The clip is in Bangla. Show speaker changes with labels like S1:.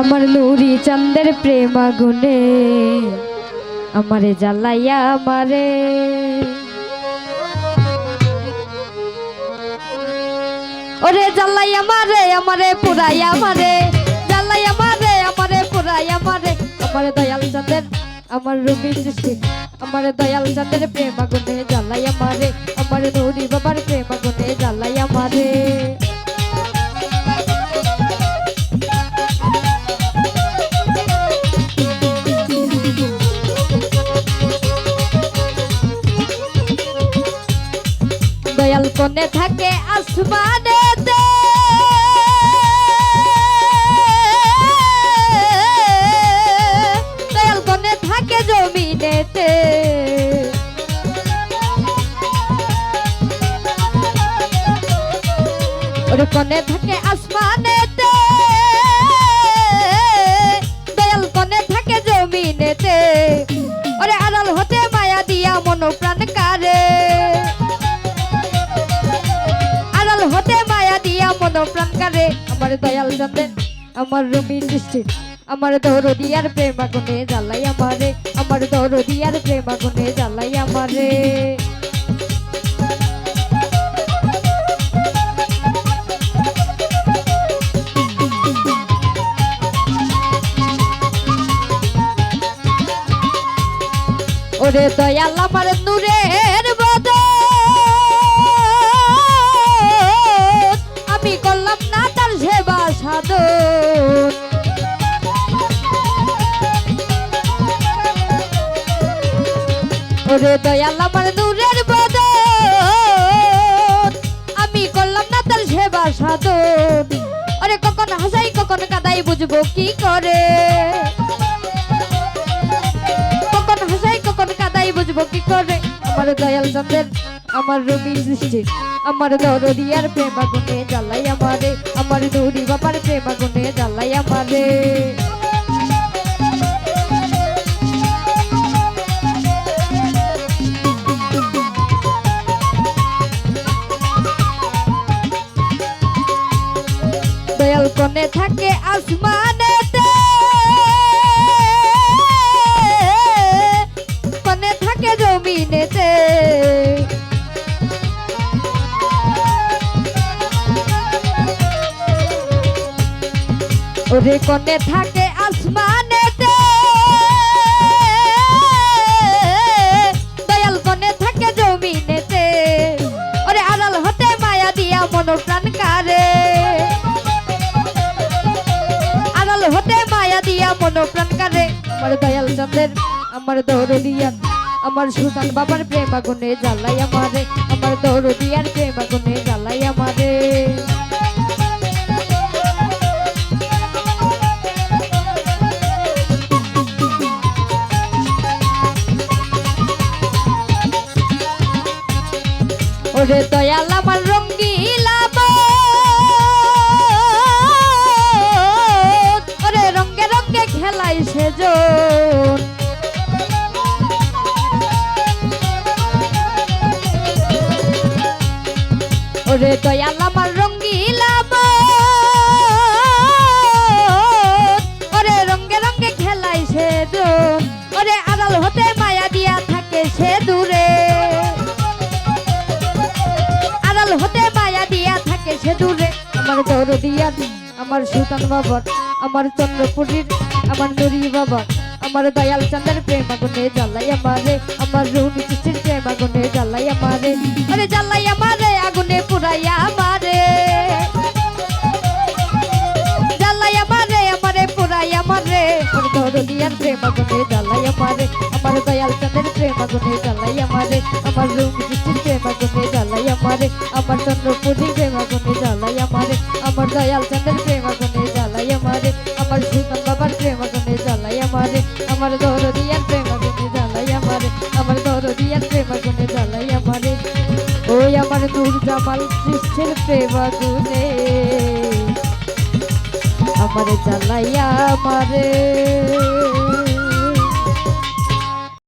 S1: আমার নুরি চন্দের প্রেম আগুনে, আমারে জ্বালাইয়া আমারে। ওরে জ্বালাই আমারে আমারে পুরাই আমারে, জ্বালাই আমারে আমারে পুরাই আমারে। আমারে দয়াল চন্দের আমার রবি সৃষ্টি। আমার দয়াল চন্দের প্রেম আগুনে জ্বালাই আমারে, আমার নুরি বাবার প্রেম আগুনে জ্বালাই আমারে। দয়াল কোনে থাকে আসমানেতে। দয়াল কোনে থাকে জমিনেতে। ওরে কোনে থাকে কোনে থাকে জমিনেতে। আড়াল হতে মায়া দিয়া মন প্রাণ কারে দিয়া মন প্রাণ কারে আমার দয়াল চন্দ্রের আমার রবি সৃষ্টি আমার দৌরদিয়ার প্রেম আগুনে জ্বালাই আমারে, আমার দৌরদিয়ার প্রেম আগুনে জ্বালাই আমারে। ওরে দয়াল আমার নূরের আমি করলাম না তার সেবা সাধন ওরে দয়াল আমার নূরের বদন, আমি করলাম না তার সেবা সাধন ওরে কখন হাসাই, কখন কাদাই, বুঝব কি করে? কখন হাসাই, কখন কাদাই, বুঝব কি করে? আমার দয়াল চন্দ্রের আমার রবি সৃষ্টি, আমার দরদিয়ার প্রেম আগুনে জ্বালাই আমারে, আমার দৌড়ি বাবার প্রেম আগুনে জ্বালাই আমারে। দয়াল কোনে থাকে আসমানেতে ওরে কোনে থাকে আসমানেতে। দয়াল কোনে থাকে জমিনেতে। ওরে আড়াল হতে মায়া দিয়া মন কারে। আড়াল হতে মায়া দিয়া মন কারে। আমার দয়াল চন্দ্রের, আমার দৌড় দিয়া আমার সুলতান বাবার প্রেম আগুনে জ্বালাই আমারে। আমার দৌড় দিয়ার প্রেম আগুনে ওরে দয়াল আমার রঙ্গিলা ওরে রঙ্গে রঙ্গে খেলাই সেজন ওরে দয়াল আমার আমার দৌড় দিয়া আমার সুলতান বাবার, আমার চন্দ্রপুরীর, আমার নুরি বাবার, আমার দয়াল চন্দ্রের প্রেম আগুনে জ্বালাই আমারে, আমার রুনি চিঠির প্রেম আগুনে জ্বালাই আমারে, আরে জ্বালাই আমারে, আগুনে পুরাইয়া আমারে। জ্বালাই আমারে আমারে পুরাই আমারে, আমার দৌড়িয়ার প্রেম আগুনে জ্বালাই আমারে, আমার দয়াল চন্দ্রের প্রেম আগুনে জ্বালাই আমারে, আমার রুনি চিঠির প্রেম আগুনে জ্বালাই আমারে, আমার চন্দ্রপুরীর আমারে দৌড় দিয়ার প্রেম গুনে জ্বালাই আমারে, আমার দৌড় দিয়ার প্রেম গুনে জ্বালাই আমারে। ওই আমার নূর জামাল সৃষ্টির প্রেম গুনে আমার জ্বালাই আমারে।